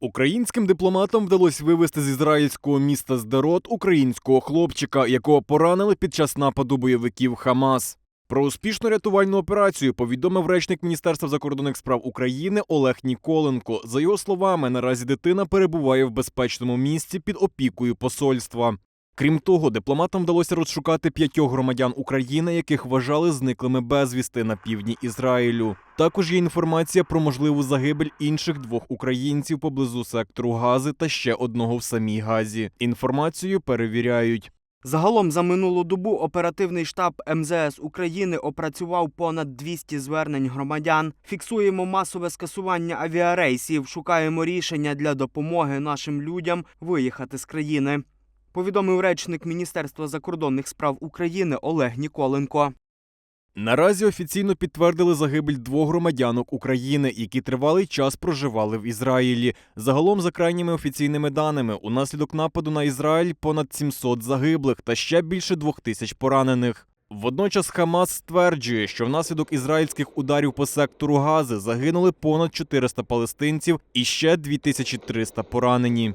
Українським дипломатам вдалося вивезти з ізраїльського міста Здерот українського хлопчика, якого поранили під час нападу бойовиків Хамас. Про успішну рятувальну операцію повідомив речник Міністерства закордонних справ України Олег Ніколенко. За його словами, наразі дитина перебуває в безпечному місці під опікою посольства. Крім того, дипломатам вдалося розшукати п'ятьох громадян України, яких вважали зниклими безвісти на півдні Ізраїлю. Також є інформація про можливу загибель інших двох українців поблизу сектору Гази та ще одного в самій Газі. Інформацію перевіряють. Загалом за минулу добу оперативний штаб МЗС України опрацював понад 200 звернень громадян. Фіксуємо масове скасування авіарейсів, шукаємо рішення для допомоги нашим людям виїхати з країни. Повідомив речник Міністерства закордонних справ України Олег Ніколенко. Наразі офіційно підтвердили загибель двох громадянок України, які тривалий час проживали в Ізраїлі. Загалом, за крайніми офіційними даними, унаслідок нападу на Ізраїль понад 700 загиблих та ще більше двох тисяч поранених. Водночас Хамас стверджує, що внаслідок ізраїльських ударів по сектору Гази загинули понад 400 палестинців і ще 2300 поранені.